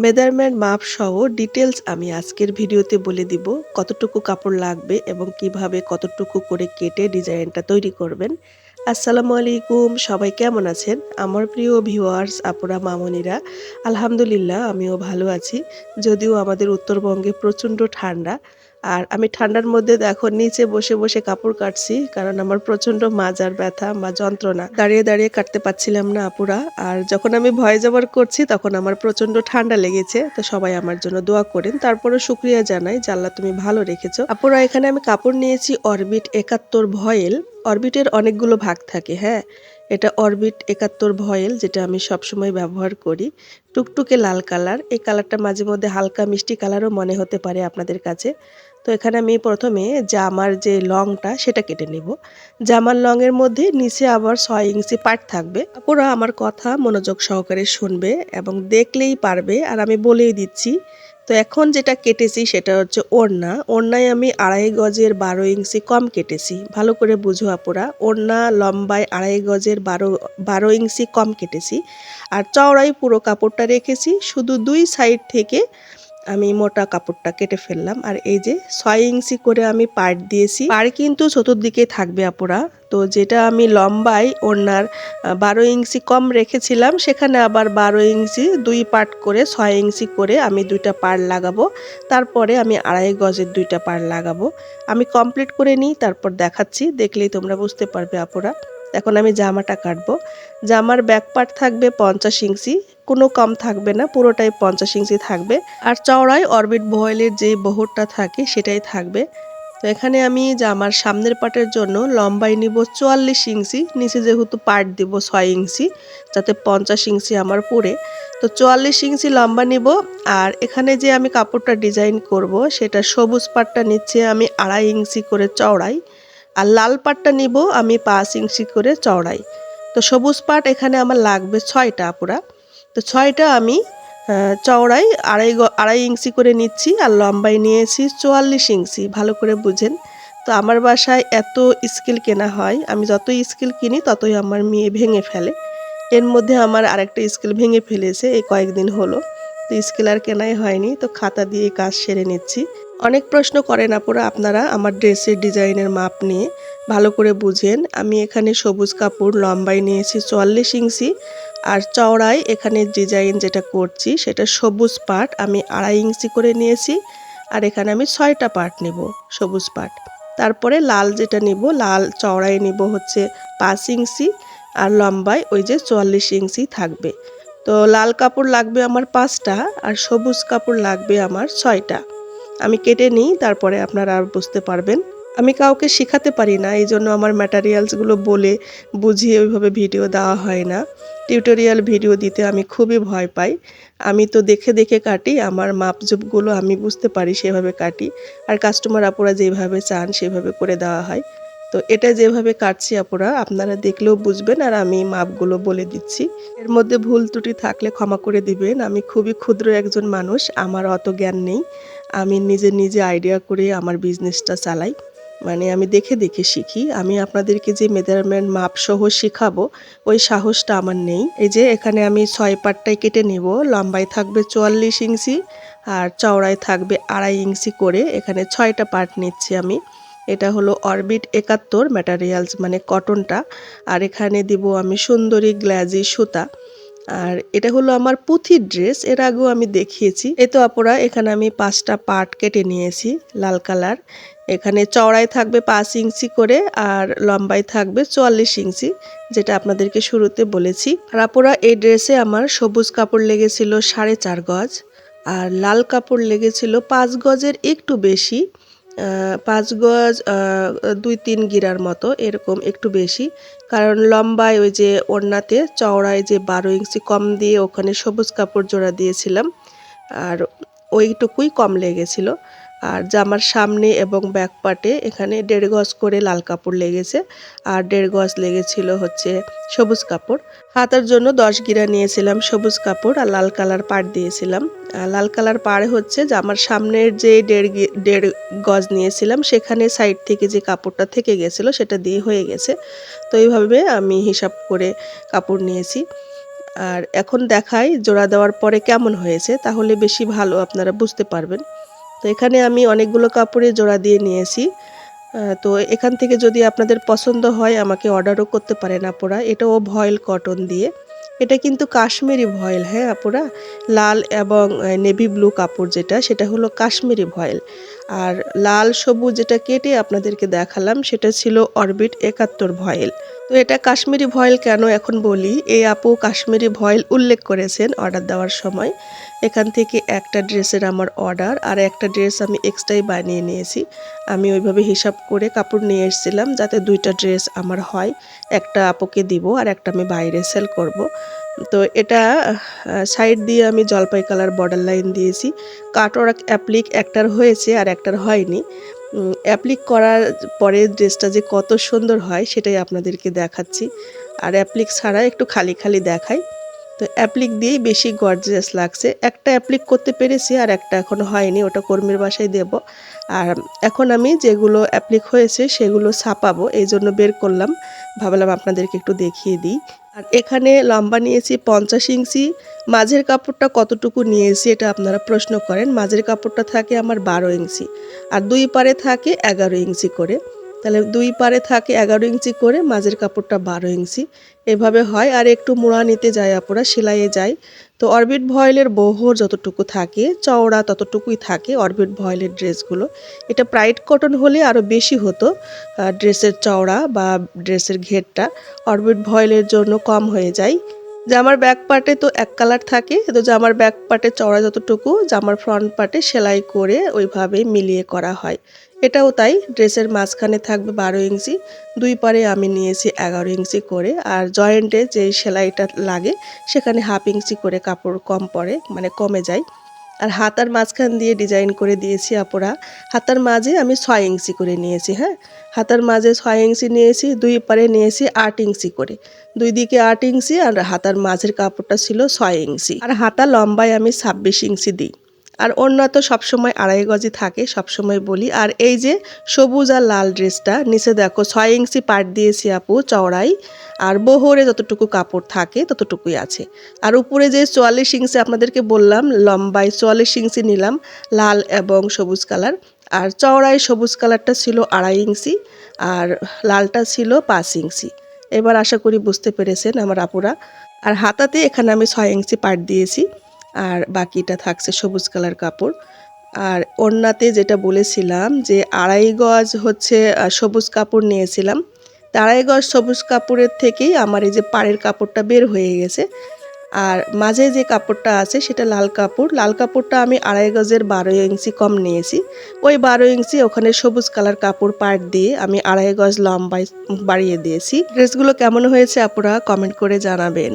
Measurement মাপ সহ details আমি আজকের ভিডিওতে বলে দিব কতটুকু কাপড় লাগবে এবং কীভাবে কতটুকু করে কেটে ডিজাইনটা তৈরি করবেন। আসসালামু আলাইকুম, সবাই কেমন আছেন? আমার প্রিয় ভিউয়ার্স, আপুরা, মামনিরা, আলহামদুলিল্লাহ আমিও ভালো আছি। যদিও আমাদের উত্তরবঙ্গে প্রচণ্ড ঠান্ডা আর আমি ঠান্ডার মধ্যে দেখো নিচে বসে বসে কাপড় কাটছি, কারণ আমার প্রচণ্ড মাজার ব্যথা বা যন্ত্রণা। দাঁড়িয়ে দাঁড়িয়ে কাটতে পারছিলাম না আপুরা, আর যখন আমি ভয় যাবার করছি তখন আমার প্রচণ্ড ঠান্ডা লেগেছে, তো সবাই আমার জন্য দোয়া করেন। তারপরে শুক্রিয়া জানাই জাল্লা তুমি ভালো রেখেছো। আপুরা, এখানে আমি কাপড় নিয়েছি অরবিট একাত্তর ভয়েল। অরবিটের অনেকগুলো ভাগ থাকে হ্যাঁ? এটা অরবিট একাত্তর ভয়েল, যেটা আমি সবসময় ব্যবহার করি। টুকটুকে লাল কালার। এই কালারটা মাঝে মধ্যে হালকা মিষ্টি কালারও মনে হতে পারে আপনাদের কাছে। তো এখানে আমি প্রথমে জামার যে লংটা, সেটা কেটে নেব। জামার লংয়ের মধ্যে নিচে আবার ছয় ইঞ্চি পাট থাকবে। পুরো আমার কথা মনোযোগ সহকারে শুনবে এবং দেখলেই পারবে। আর আমি বলেই দিচ্ছি তো এখন যেটা কেটেছি সেটা হচ্ছে ওড়না। ওড়নায় আমি আড়াই গজের বারো ইঞ্চি কম কেটেছি। ভালো করে বুঝো আপুরা, ওড়না লম্বায় আড়াই গজের বারো বারো ইঞ্চি কম কেটেছি। আর চওড়ায় পুরো কাপড়টা রেখেছি। শুধু দুই সাইড থেকে আমি মোটা কাপড়টা কেটে ফেললাম। আর এই যে ছয় ইঞ্চি করে আমি পাট দিয়েছি। পাড় কিন্তু চতুর্দিকে থাকবে আপুরা। তো যেটা আমি লম্বাই ওনার বারো ইঞ্চি কম রেখেছিলাম, সেখানে আবার বারো ইঞ্চি দুই পার্ট করে, ছয় ইঞ্চি করে আমি দুইটা পাড় লাগাবো। তারপরে আমি আড়াই গজের দুইটা পাড় লাগাবো। আমি কমপ্লিট করে নিই, তারপর দেখাচ্ছি। দেখলেই তোমরা বুঝতে পারবে আপুরা। এখন আমি জামাটা কাটবো। জামার ব্যাক পার্ট থাকবে পঞ্চাশ ইঞ্চি, কোনো কম থাকবে না, পুরোটাই পঞ্চাশ ইঞ্চি থাকবে। আর চওড়ায় অরবিট বয়েলের যে বহরটা থাকে সেটাই থাকবে। তো এখানে আমি জামার সামনের পাটের জন্য লম্বাই নিব চুয়াল্লিশ ইঞ্চি, নিচে যেহেতু পাট দিব ছয় ইঞ্চি, যাতে পঞ্চাশ ইঞ্চি আমার পরে তো চুয়াল্লিশ ইঞ্চি লম্বা নিব, আর এখানে যে আমি কাপড়টা ডিজাইন করব, সেটা সবুজ পাটটা নিচ্ছে আমি আড়াই ইঞ্চি করে চওড়াই আর লাল পাটটা নিব, আমি পাঁচ ইঞ্চি করে চওড়াই। তো সবুজ পাট এখানে আমার লাগবে ছয়টা পুরা তো ছয়টা আমি চওড়াই, আড়াই আড়াই ইঞ্চি করে নিচ্ছি আর লম্বাই নিয়েছি চুয়াল্লিশ ইঞ্চি, ভালো করে বুঝেন। তো আমার বাসায় এত স্কিল কেনা হয়, আমি যতই স্কিল কিনি ততই আমার মেয়ে ভেঙে ফেলে। এর মধ্যে আমার আরেকটা স্কিল ভেঙে ফেলেছে, এই কয়েকদিন হলো। তো স্কিল আর কেনাই হয়নি, তো খাতা দিয়ে কাজ সেরে নিচ্ছি। অনেক প্রশ্ন করেন আপুরা, আপনারা আমার ড্রেসের ডিজাইনের মাপ নিয়ে। ভালো করে বুঝেন, আমি এখানে সবুজ কাপড় লম্বাই নিয়েছি চুয়াল্লিশ ইঞ্চি, আর চওড়ায় এখানে ডিজাইন যেটা করছি সেটা সবুজ পাট, আমি আড়াই ইঞ্চি করে নিয়েছি, আর এখানে আমি ছয়টা পাট নেব, সবুজ পাট। তারপরে লাল যেটা নিব, লাল চওড়ায় নিব হচ্ছে পাঁচ ইঞ্চি, আর লম্বায় ওই যে চুয়াল্লিশ ইঞ্চি থাকবে। তো লাল কাপড় লাগবে আমার পাঁচটা, আর সবুজ কাপড় লাগবে আমার ছয়টা। আমি কেটে নিই, তারপরে আপনারা আর বুঝতে পারবেন। আমি কাউকে শেখাতে পারি না এই জন্য আমার ম্যাটারিয়ালসগুলো বলে, বুঝিয়ে ওইভাবে ভিডিও দেওয়া হয় না। টিউটোরিয়াল ভিডিও দিতে আমি খুবই ভয় পাই। আমি তো দেখে দেখে কাটি, আমার মাপজুপগুলো আমি বুঝতে পারি সেভাবে কাটি। আর কাস্টমার আপুরা যেভাবে চান, সেভাবে করে দেওয়া হয়। তো এটা যেভাবে কাটছি আপুরা, আপনারা দেখলেও বুঝবেন আর আমি মাপগুলো বলে দিচ্ছি। এর মধ্যে ভুল ত্রুটি থাকলে ক্ষমা করে দিবেন। আমি খুবই ক্ষুদ্র একজন মানুষ, আমার অত জ্ঞান নেই। আমি নিজে নিজে আইডিয়া করে আমার বিজনেসটা চালাই। মানে আমি দেখে দেখে শিখি। আমি আপনাদেরকে যে মেজারমেন্ট মাপ সহ শেখাবো, ওই সাহসটা আমার নেই। এই যে এখানে আমি ছয় পাটটাই কেটে নেব। লম্বায় থাকবে চুয়াল্লিশ ইঞ্চি আর চওড়ায় থাকবে আড়াই ইঞ্চি করে। এখানে ছয়টা পার্ট নিচ্ছি আমি। এটা হলো অরবিট একাত্তর ম্যাটারিয়ালস মানে কটনটা আর এখানে দিব আমি সুন্দরী গ্ল্যাজি সুতা। আর এটা হলো আমার পুঁথির ড্রেস, এর আগেও আমি দেখিয়েছি। এ তো অপরা, এখানে আমি পাঁচটা পার্ট কেটে নিয়েছি, লাল কালার। এখানে চওড়ায় থাকবে পাঁচ ইঞ্চি করে আর লম্বায় থাকবে চুয়াল্লিশ ইঞ্চি, যেটা আপনাদেরকে শুরুতে বলেছি। আর আপুরা এই ড্রেসে আমার সবুজ কাপড় লেগেছিল সাড়ে চার গজ, আর লাল কাপড় লেগেছিল পাঁচ গজের একটু বেশি। পাঁচ গজ দুই তিন গিরার মতো, এরকম একটু বেশি। কারণ লম্বায় ওই যে ওড়নাতে, চওড়ায় যে বারো ইঞ্চি কম দিয়ে ওখানে সবুজ কাপড় জোড়া দিয়েছিলাম। আর ওইটুকুই কম লেগেছিলো। আর জামার সামনে এবং ব্যাক পার্টে এখানে দেড় গজ করে লাল কাপড় লেগেছে। আর দেড় গজ লেগেছিল হচ্ছে সবুজ কাপড়। হাতার জন্য দশ গিরা নিয়েছিলাম সবুজ কাপড় আর লাল কালার পাড় দিয়েছিলাম। লাল কালার পাড় হচ্ছে জামার সামনের যে দেড় দেড় গজ নিয়েছিলাম, সেখানে সাইড থেকে যে কাপড়টা থেকে গেছিল সেটা দিয়ে হয়ে গেছে। তো এইভাবে আমি হিসাব করে কাপড় নিয়েছি। আর এখন দেখাই, জোড়া দেওয়ার পরে কেমন হয়েছে, তাহলে বেশি ভালো আপনারা বুঝতে পারবেন। তো এখানে আমি অনেকগুলো কাপড়ে জোড়া দিয়ে নিয়েছি। তো এখান থেকে যদি আপনাদের পছন্দ হয়, আমাকে অর্ডারও করতে পারেন আপুরা। এটাও ভয়েল কটন দিয়ে। এটা কিন্তু কাশ্মীরি ভয়েল হ্যাঁ আপুরা? লাল এবং নেভি ব্লু কাপড় যেটা, সেটা হলো কাশ্মীরি ভয়েল। আর লাল সবুজ যেটা কেটে আপনাদেরকে দেখালাম, সেটা ছিল অরবিট একাত্তর ভয়েল। তো এটা কাশ্মীরি ভয়েল কেন এখন বলি? এই আপু কাশ্মীরি ভয়েল উল্লেখ করেছেন অর্ডার দেওয়ার সময়। এখান থেকে একটা ড্রেসের আমার অর্ডার আর একটা ড্রেস আমি এক্সট্রাই বানিয়ে নিয়েছি। আমি ওইভাবে হিসাব করে কাপড় নিয়ে এসেছিলাম যাতে দুইটা ড্রেস আমার হয়। একটা আপুকে দিব আর একটা আমি বাইরে সেল করব। তো এটা সাইড দিয়ে আমি জলপাই কালার বর্ডার লাইন দিয়েছি। কাটর অ্যাপ্লিক একটার হয়েছে আর একটার হয়নি। অ্যাপ্লিক করার পরে ড্রেসটা যে কত সুন্দর হয় সেটাই আপনাদেরকে দেখাচ্ছি। আর অ্যাপ্লিক ছাড়া একটু খালি খালি দেখাই। তো অ্যাপ্লিক দিয়েই বেশি গর্জিয়াস লাগছে। একটা অ্যাপ্লিক করতে পেরেছি আর একটা এখনও হয়নি, ওটা কর্মীর বাসায় দেব। আর এখন আমি যেগুলো অ্যাপ্লিক হয়েছে সেগুলো ছাপাবো, এই জন্য বের করলাম। ভাবলাম আপনাদেরকে একটু দেখিয়ে দিই। আর এখানে লম্বা নিয়েছি পঞ্চাশ ইঞ্চি, মাঝের কাপড়টা কতটুকু নিয়েছি এটা আপনারা প্রশ্ন করেন। মাঝের কাপড়টা থাকে আমার বারো ইঞ্চি, আর দুই পারে থাকে এগারো ইঞ্চি করে। তাহলে দুই পারে থাকে এগারো ইঞ্চি করে, মাঝের কাপড়টা বারো ইঞ্চি। এভাবে হয়, আর একটু মোড়া নিতে যায় আপুরা, সেলাইয়ে যায়। তো অরবিট ভয়েলের বহর যতটুকু থাকে, চওড়া ততটুকুই থাকে অরবিট ভয়েলের ড্রেসগুলো। এটা প্রাইড কটন হলে আরও বেশি হতো ড্রেসের চওড়া বা ড্রেসের ঘেরটা। অরবিট ভয়েলের জন্য কম হয়ে যায়। জামার ব্যাক পার্টে তো এক কালার থাকে, তো জামার ব্যাক পার্টে চওড়া যতটুকু, জামার ফ্রন্ট পার্টে সেলাই করে ওইভাবে মিলিয়ে করা হয়। এটাও তাই, ড্রেসের মাঝখানে থাকবে বারো ইঞ্চি, দুই পারে আমি নিয়েছি এগারো ইঞ্চি করে, আর জয়েন্টে যে সেলাইটা লাগে, সেখানে হাফ ইঞ্চি করে কাপড় কম পড়ে মানে কমে যায়। আর হাতার মাঝখান দিয়ে ডিজাইন করে দিয়েছি আপুরা, হাতার মাঝে আমি ছয় ইঞ্চি করে নিয়েছি হ্যাঁ? হাতার মাঝে ছয় ইঞ্চি নিয়েছি, দুই পারে নিয়েছি আট ইঞ্চি করে। দুই দিকে আট ইঞ্চি আর হাতার মাঝের কাপড়টা ছিল ছয় ইঞ্চি। আর হাতা লম্বায় আমি ছাব্বিশ ইঞ্চি দিই। আর অন্য তো সবসময় আড়াই গজি থাকে, সবসময় বলি। আর এই যে সবুজ আর লাল ড্রেসটা, নিচে দেখো ছয় ইঞ্চি পাট দিয়েছি আপু চওড়াই, আর বহরে যতটুকু কাপড় থাকে ততটুকুই আছে। আর উপরে যে চুয়াল্লিশ ইঞ্চি আপনাদেরকে বললাম, লম্বায় চুয়াল্লিশ ইঞ্চি নিলাম লাল এবং সবুজ কালার। আর চওড়ায় সবুজ কালারটা ছিল আড়াই ইঞ্চি, আর লালটা ছিল পাঁচ ইঞ্চি। এবার আশা করি বুঝতে পেরেছেন আমার আপুরা। আর হাতাতে এখানে আমি ছয় ইঞ্চি পাট দিয়েছি। আর বাকিটা থাকছে সবুজ কালার কাপড়। আর ওড়নাতে যেটা বলেছিলাম যে আড়াই গজ হচ্ছে সবুজ কাপড় নিয়েছিলাম। তা আড়াই গজ সবুজ কাপড়ের থেকেই আমার এই যে পাড়ের কাপড়টা বের হয়ে গেছে। আর মাঝে যে কাপড়টা আছে সেটা লাল কাপড়। লাল কাপড়টা আমি আড়াই গজের বারো ইঞ্চি কম নিয়েছি। ওই বারো ইঞ্চি ওখানে সবুজ কালার কাপড় পাট দিয়ে আমি আড়াই গজ লম্বায় বাড়িয়ে দিয়েছি। ড্রেসগুলো কেমন হয়েছে আপনারা কমেন্ট করে জানাবেন।